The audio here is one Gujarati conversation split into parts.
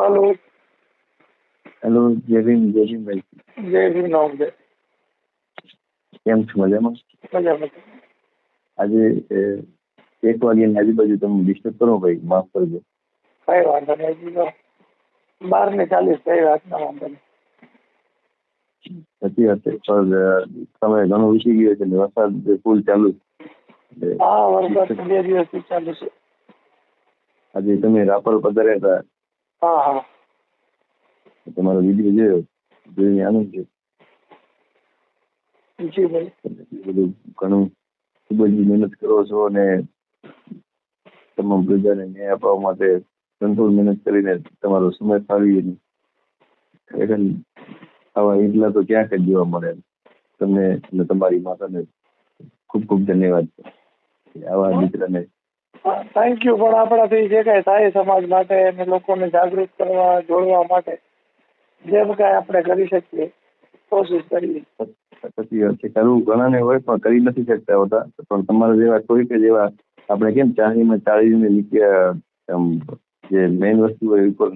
હાલો. હેલો જય ભીમ જય ભીમભાઈ. જય ભીમ નામ કેમ છો મજામાં? મજામાં. આજે એક વાગ્યાની આજુબાજુ તમે ડિસ્ટર્બ કરો ભાઈ માફ કરજો. કઈ વાંધો નહીં તો બાર ને ચાલીસ કઈ વાત ના વાંધો નહીં. સાચી વાત છે પણ સમય ઘણો ઉછી ગયો છે વરસાદ ફૂલ ચાલુ હા વરસાદ બે દિવસથી ચાલુ છે. આજે તમે રાપર પધાર્યા હતા હા હા. તમારો વીડિયો જોયો જોઈને આનંદ છે? જી ભાઈ. બધું ઘણું ખૂબ જ મહેનત કરો છો અને તમામ પ્રજાને ન્યાય આપવા માટે સંતોષ મહેનત કરીને તમારો સમય ફાળવી ખરેખર આવા એટલા તો ક્યાંક જ જોવા મળે. તમને અને તમારી માતાને ખૂબ ખૂબ ધન્યવાદ. આવા દીકરાને થેન્ક યુ પણ આપણાથી જે કાંઈ થાય સમાજ માટે અને લોકોને જાગૃત કરવા જોડવા માટે જેમ કાંઈ આપણે કરી શકીએ કોશિશ કરીએ. સાચી વાત છે કરવું ઘણાને હોય પણ કરી નથી શકતા હોતા. પણ તમારા જેવા કોઈ કે જેવા આપણે કેમ ચાળીમાં ચાળીને નીચે આમ જે મેઇન વસ્તુ હોય ઉપર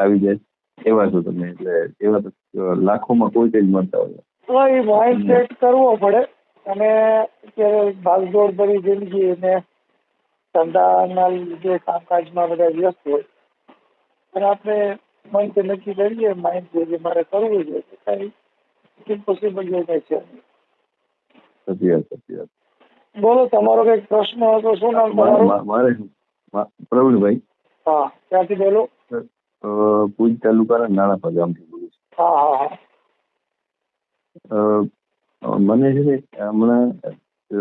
આવી જાય. એવા છો તમે એટલે એવા તો લાખોમાં કોઈ જ મળતા હોય. તો એ માઇન્ડ સેટ કરવો પડે. અને અત્યારે ભાગદોડ ભરી જિંદગી અને ધંધાના લીધે કામકાજમાં બધા વ્યસ્ત હોય. અને આપણે મનથી નક્કી કરીએ માઇન્ડ જે મારે કરવું છે તો કાંઈ ઇમ્પોસિબલ જેવું કાંઈ છે બોલો તમારો કંઈક પ્રશ્ન હતો શું નામ મારે તમારું? મારે પ્રવીણભાઈ. હા ક્યાંથી બોલો. ભુજ તાલુકાના નાણાપા ગામથી બોલું છું. હા હા હા. અ, મને છે ને હમણાં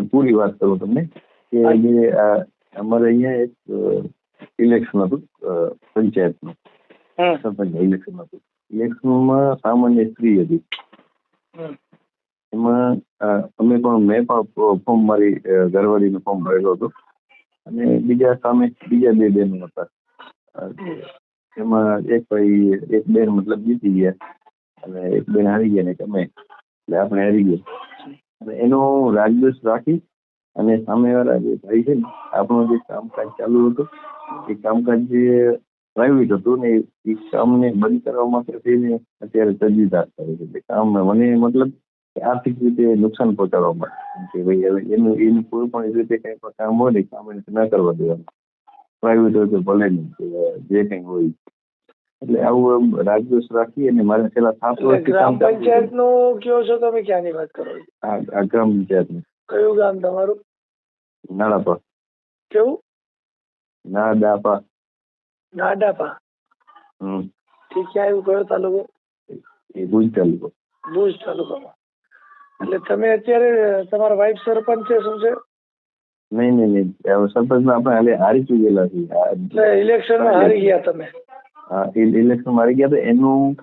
પૂરી વાત કરું તમને કે જે અમારે અહીંયા એક ઇલેક્શન હતું પંચાયતનું. સરપંચ ઇલેક્શન હતું. ઇલેક્શનમાં સામાન્ય સ્ત્રી હતી. એમાં અમે પણ મેં પણ ફોર્મ મારી ઘરવાળીનું ફોર્મ ભરેલો હતો. અને બીજા સામે બીજા બે બહેનો હતા. એમાં એક ભાઈ એક બેન મતલબ જીતી ગયા. અને એક બેન હારી ગયા ને અમે. એટલે આપણે હારી ગયા. અને એનો રાજદોષ રાખી અને સામેવાળા જે ભાઈ છે ને આપણું જે કામકાજ ચાલુ હતું એ કામકાજ જે પ્રાઇવેટ હતું ને એ કામને બંધ કરવા માટે થઈને અત્યારે તજવીજ કરે છે. કામ મને મતલબ આર્થિક રીતે નુકસાન પહોંચાડવા માટે. કે ભાઈ હવે એનું એનું કોઈ પણ રીતે કંઈ પણ કામ હોય ને કામ એને ના કરવા દેવાનું. પ્રાઇવેટ હોય તો ભલે નહીં જે કંઈ હોય. એટલે આવું રાજદોષ રાખી અને મારે છેલ્લા સાત વર્ષથી ગ્રામ પંચાયતનું કયો છો તમે ક્યાંની વાત કરો છો? ગ્રામ પંચાયતનું કયું ગામ તમારું? નાડાપા. કેવું? નાડાપા. નાડાપા. હમ. ઠીક છે આવ્યું કયો તાલુકો? એ ભુજ તાલુકો. ભુજ તાલુકામાં. એટલે તમે અત્યારે તમારા વાઇફ સરપંચ છે શું છે? નહીં નહીં નહીં. સરપંચ સરપંચમાં આપણે હાલે હારી ચૂકેલા છીએ. એટલે ઇલેક્શનમાં હારી ગયા તમે. ઇલેક્શન મારી ગયા તો એનું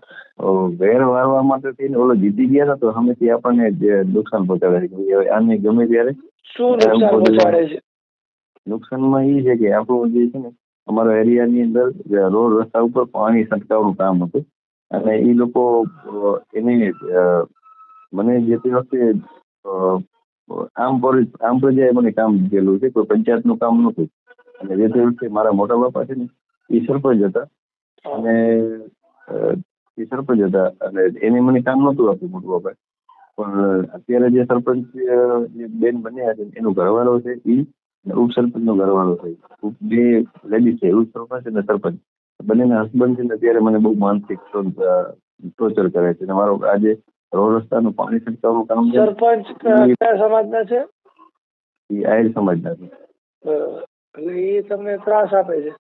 વેર વારવા માટે થઈને ઓલો જીતી ગયા હતા તો સામેથી આપણને નુકસાન પહોંચાડે છે. આને ગમે ત્યારે શું નુકસાન પહોંચાડે છે? નુકસાનમાં એ છે કે આપણું જે છે ને અમારા એરિયાની અંદર રોડ રસ્તા ઉપર પાણી છંટકાવનું કામ હતું. અને એ લોકો એની મને જે તે વખતે આમ પર આમ પ્રજાએ મને કામ દીધેલું છે. કોઈ પંચાયતનું કામ નહોતું. અને જે તે વખતે મારા મોટા બાપા છે ને એ સરપંચ હતા. અને એ સરપંચ હતા. અને એને મને કામ નહોતું આપ્યું મોટું બાપાએ. પણ અત્યારે જે સરપંચ જે બેન બન્યા છે એનો ઘરવાળો છે એ ઉપસરપંચનો ઘરવાળો છે. બે લેડીઝ છે ઉપસરપંચ અને સરપંચ. બંનેના હસબન્ડ છે ને અત્યારે મને બહુ માનસિક ટોર્ચર કરે છે. અને મારો આજે રોડ રસ્તાનું પાણી છંટકાવનું કામ છે સરપંચ કયા સમાજના છે? એ આહિર સમાજના છે. બરોબર એટલે એ તમને ત્રાસ આપે છે.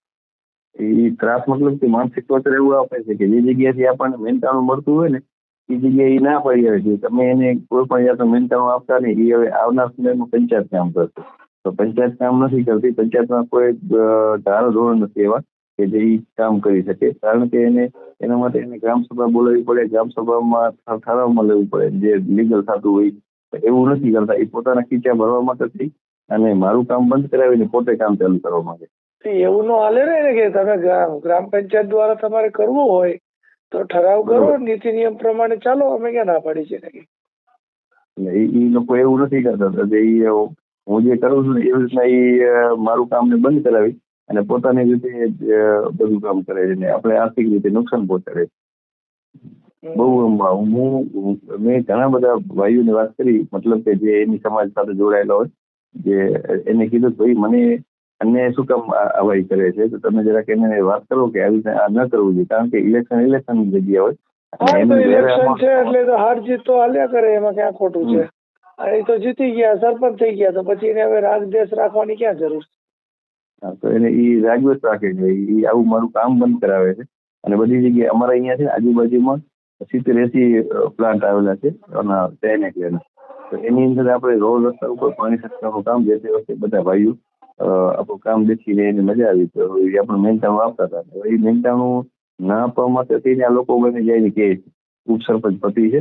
એ ત્રાસ મતલબ કે માનસિક ટોર્ચર એવું આપે છે કે જે જગ્યાએથી આપણને મહેનતાણું મળતું હોય ને, એ જગ્યાએ એ ના પડી આવે છે. તમે એને કોઈ પણ જાતનું મહેનતાણું આપતા નહીં, એ હવે આવનાર સમયમાં પંચાયત કામ કરશે. તો પંચાયત કામ નથી કરતી, પંચાયતમાં કોઈ ધારો ધોરણ નથી એવા કે જે કામ કરી શકે. કારણ કે એને, એના માટે એને ગ્રામસભા બોલાવવી પડે ગ્રામસભામાં ઠરાવમાં લેવું પડે. જે લીગલ થતું હોય, એવું નથી કરતા. એ પોતાના ખીચા ભરવા માટે થઈ અને મારું કામ બંધ કરાવીને પોતે કામ ચાલુ કરવા માંગે. એવું નો હાલે ને કે તમે ગ્રામ પંચાયત દ્વારા તમારે કરવું હોય તો ઠરાવ કરો. નીતિ નિયમ પ્રમાણે ચાલો અમે ક્યાં ના પાડી છે ને એ લોકો એવું નથી કરતા એ હું જે કરું છું ને એવી રીતના એ મારું કામને બંધ કરાવી અને પોતાની રીતે બધું કામ કરે છે ને આપણે આર્થિક રીતે નુકસાન પહોંચાડે છે. બહુ હું હું- મેં ઘણા બધા ભાઈઓની વાત કરી મતલબ કે જે એની સમાજ સાથે જોડાયેલા હોય જે એને કીધું ભાઈ મને અન્યાય શું કામ આ- આવા કરે છે? તો તમે જરાક એને વાત કરો કે આવી ન કરવું જોઈએ કારણ કે ઇલેક્શન ઇલેક્શન જગ્યા હોય. એ છે એટલે તો હાર જીત તો હાલ્યા કરે એમાં ક્યાં ખોટું છે? એ તો જીતી ગયા સરપંચ થઈ ગયા તો પછી એને હવે રાગ દેશ રાખવાની ક્યાં જરૂર? તો એને એ રાજવત રાખે છે ઈ આવું મારું કામ બંધ કરાવે છે. અને બધી જગ્યાએ અમારા અહીંયા છે આજુબાજુમાં સિત્તેર એસી પ્લાન્ટ આવેલા છે તેને તો એની અંદર આપણે રોડ રસ્તા ઉપર પાણી છંટકાવનું કામ જે તે વખતે બધા ભાઈઓ આપણું કામ દેખીને એની મજા આવી તો એ આપણે મહેનતાણું આપતા હતા. હવે એ મહેનતાણું ના આપવા માટે થઈને આ લોકો બને જાય કે ઉપસરપંચ પતિ છે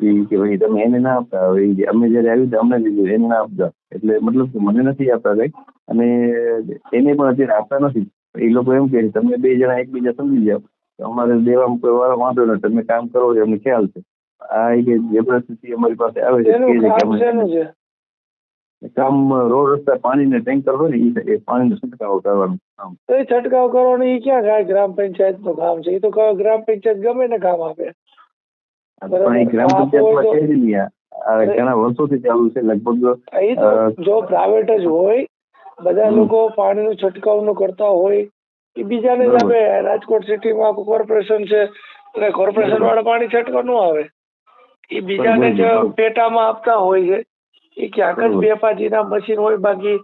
એ કે ભાઈ તમે એને ના આપતા. હવે અમે જ્યારે આવ્યું તો અમને લીધું એને ના આપતા એટલે મતલબ કે મને નથી આપતા કઈ. અને એને પણ અત્યારે આપતા નથી. એ લોકો એમ કહે તમે બે જણા એકબીજા સમજી જાઓ. અમારે દેવામાં કોઈ વારો વાંધો નથી. તમે કામ કરો છો અમને ખ્યાલ છે. આ એક કે જે અમારી પાસે આવે છે કે કામ રોડ રસ્તા પાણીના ટેન્કર હોય ને એ પાણીનો છંટકાવ કરવાનું કામ. તો એ છંટકાવ કરવાનો એ ક્યાં ગ્રામ પંચાયતનું કામ છે? એ તો ગ્રામ પંચાયત ગમે ને કામ આપે. ગ્રામ પંચાયત ઘણા વર્ષોથી ચાલુ છે. લગભગ જો પ્રાઇવેટ જ હોય બધા લોકો પાણી નું છંટકાવનું કરતા હોય એ બીજાને જ આપે. રાજકોટ સિટીમાં કોર્પોરેશન છે એટલે કોર્પોરેશન વાળા પાણી છંટકાવનું આવે. એ બીજાને જ. પેટામાં આપતા હોય છે. એ ક્યાંક જ બરોબર. બે પાજીના મશીન હોય બાકી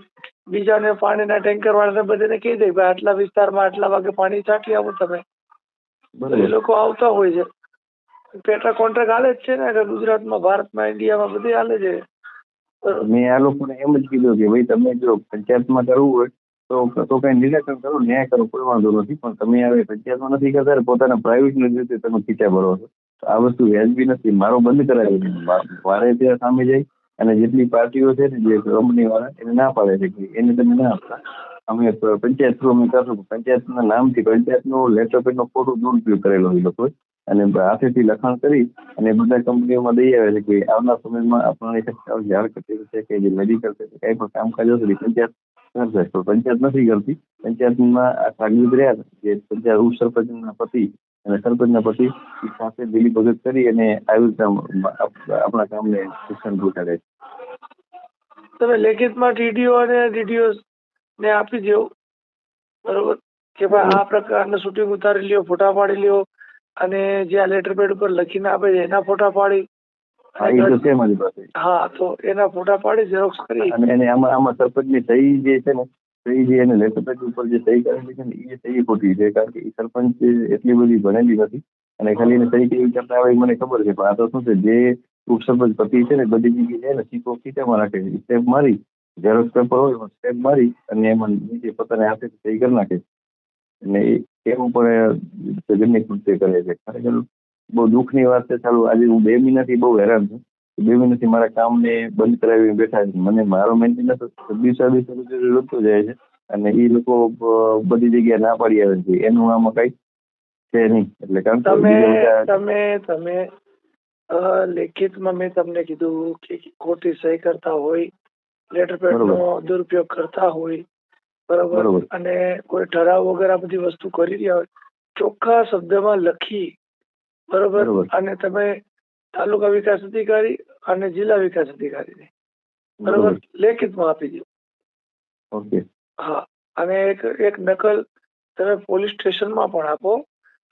બીજાને પાણીના ટેન્કર વાળાને બધાને કહી દે ભાઈ આટલા વિસ્તારમાં આટલા વાગે પાણી છાંટી આવો તમે. એ લોકો આવતા હોય છે. પેટા કોન્ટ્રાક્ટ હાલે જ છે ને કે ગુજરાતમાં ભારતમાં ઇન્ડિયામાં બધે હાલે છે. મેં આ લોકોને એમ જ કીધું કે ભાઈ તમે જો પંચાયતમાં કરવું હોય તો તો કઈ નિરાકરણ કરો ન્યાય કરો કોઈ વાંધો નથી પણ તમે હવે પંચાયતમાં નથી કરતા પોતાના પ્રાઇવેટ રીતે તમે ખીચા ભરો છો. આ વસ્તુ વ્યાજબી નથી મારો બંધ કરાવી. મારે ત્યાં સામે જઈ અને જેટલી પાર્ટીઓ છે ને જે કંપની વાળા, એને ના પાડે છે કે એને તમે ના આપતા. અમે પંચાયત થ્રુ અમે કરશું પંચાયતના નામથી, પંચાયતનો લેટર પેડનો ખોટો દુરુપયોગ કરેલો એ લોકોએ. અને હાથેથી લખાણ કરી અને બધા કંપનીઓમાં દઈ આવે છે કે આવનાર સમયમાં આપણને જાહેર કચેરી છે કે જે મેડિકલ છે કંઈ પણ કામકાજ હશે પંચાયત કરશે પણ પંચાયત નથી કરતી. પંચાયતમાં આ કાગળ રહ્યા જે પંચાયત ઉપસરપંચના પતિ અને સરપંચના પતિ સાથે દિલી ભગત કરી અને આવી આપણા ગામને શિક્ષણ પહોંચાડે છે. તમે લેખિતમાં ટીડીઓ અને ડીડીઓ ને આપી દો બરોબર? કે ભાઈ આ પ્રકારનું શૂટિંગ ઉતારી લ્યો ફોટા પાડી લ્યો અને જે આ લેટર પેડ ઉપર લખીને આપે છે એના ફોટા પાડી. હા તો પાસે. હા તો એના ફોટા પાડી ઝેરોક્ષ કરી. અને આમાં આમાં આમાં સરપંચની સહી જે છે ને સહી જે એને લેટર ઉપર જે સહી કરેલી છે ને એ સહી ખોટી છે, કારણ કે એ સરપંચ એટલી બધી ભણેલી નથી. અને ખાલી એને સહી કેવી કરતા આવે એ મને ખબર છે, પણ આ તો શું છે, જે ઉપસરપંચ પતિ છે ને, બધી જગ્યાએ જાય ને સીકો ખીચામાં રાખે છે. સ્ટેપ મારી ઝેરોક્સ પેપર હોય, એમાં સ્ટેપ મારી અને એમાં નીચે પોતાને હાથે સહી કરી નાખે. અને એ ઉપર જગનની કૃત્ય કરે છે. ખરેખર બહુ દુઃખની વાત છે. ચાલુ આજે હું બે મહિનાથી બહુ હેરાન છું. બે નથી મારા કામને બંધ કરાવી બેઠા છે. મને મારો મેન્ટેનન્સ દિવસે દિવસે વધતો જાય છે અને એ લોકો બધી જગ્યાએ ના પાડી આવે છે. એનું આમાં કઈ છે નહીં. એટલે કારણ તમે તમે તમે લેખિતમાં મેં તમને કીધું કે ખોટી સહી કરતા હોય લેટર પેડનો દુરુપયોગ કરતા હોય બરોબર. અને કોઈ ઠરાવ વગર આ બધી વસ્તુ કરી રહ્યા હોય ચોખ્ખા શબ્દમાં લખી બરોબર. અને તમે તાલુકા વિકાસ અધિકારી અને જિલ્લા વિકાસ અધિકારીને. બરોબર? લેખિતમાં આપી દો ઓકે. હા. અને એક એક નકલ તમે પોલીસ સ્ટેશનમાં પણ આપો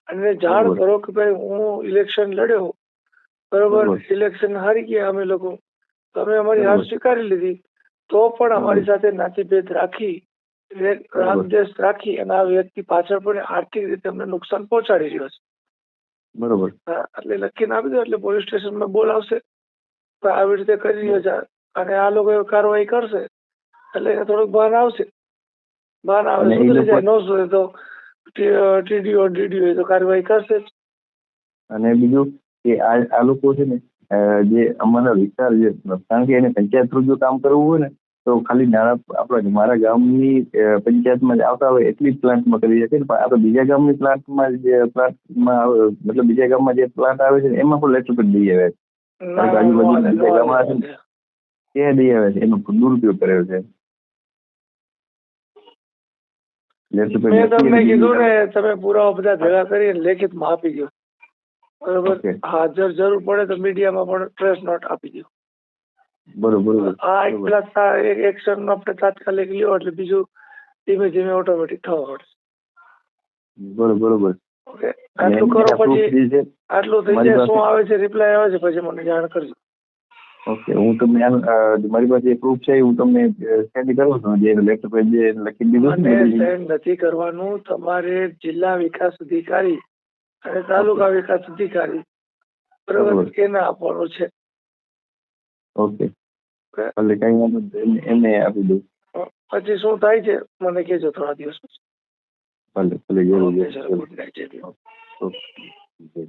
અને જાણ. કરો કે ભાઈ હું ઇલેક્શન લડ્યો. બરોબર. ઇલેક્શન હારી ગયા અમે લોકો. તો અમે અમારી હાર સ્વીકારી લીધી. તો પણ અમારી સાથે નાતીભેદ રાખી રામદેશ રાખી અને આ વ્યક્તિ પાછળ પણ આર્થિક રીતે અમને નુકસાન પહોંચાડી રહ્યો છે. બરોબર. એટલે લખીને આપી દો એટલે પોલીસ સ્ટેશનમાં બોલાવશે. તો આવી રીતે કરી રહ્યો છે અને આ લોકો કાર્યવાહી કરશે એટલે થોડુંક ભાન આવશે. ભાન આવે સુધરી જાય ન સુધરે તો ટીડીઓ ડીડીઓ તો કાર્યવાહી કરશે જ. અને બીજું કે આ આ લોકો છે ને જે અમારા વિસ્તાર જે કારણ કે એને પંચાયત થ્રુ જો કામ કરવું હોય ને તો ખાલી નાના આપણા મારા ગામની પંચાયતમાં જ આવતા હોય એટલી જ પ્લાન્ટમાં કરી શકે પણ આ તો બીજા ગામની પ્લાન્ટમાં જે પ્લાન્ટમાં મતલબ બીજા ગામમાં જે પ્લાન્ટ આવે છે એમાં પણ લેટર પેડ દઈ આવે છે ના, આજુબાજુ ન હાલે, ન બીજા હાલે, ગામમાં ન? હાલે. તે દઈ આવે છે. એનો દુરુપયોગ કર્યો છે. મેં તમને કીધું ને તમે પુરાવા બધા ભેગા કરીને લેખિતમાં આપી દો બરોબર? હાજર જરૂર પડે તો મીડિયામાં પણ પ્રેસ નોટ આપી દો બરોબર આ એક એક્શન નો આપણે તાત્કાલિક લ્યો એટલે બીજું ધીમે ધીમે ઓટોમેટિક થવા મળશે બરોબર બરોબર. ઓકે. આટલું કરો પછી આટલું થઈ જાય શું આવે છે રિપ્લાય આવે છે પછી મને જાણ કરજો. ઓકે હું તમને મારી પાસે જે પ્રૂફ છે હું તમને સેન્ડ કરું છું. જે લેટર પર જે લખી દીધું છે સેન્ડ નથી કરવાનું તમારે જિલ્લા વિકાસ અધિકારી અને તાલુકા વિકાસ અધિકારી બરોબર. એને આપવાનું છે. ઓકે. એટલે કઈ વાંધો. એમને- એમને આપી દઉં. પછી શું થાય છે મને કહેજો થોડા દિવસ પછી. ભલે ભલે જરૂર ઓકે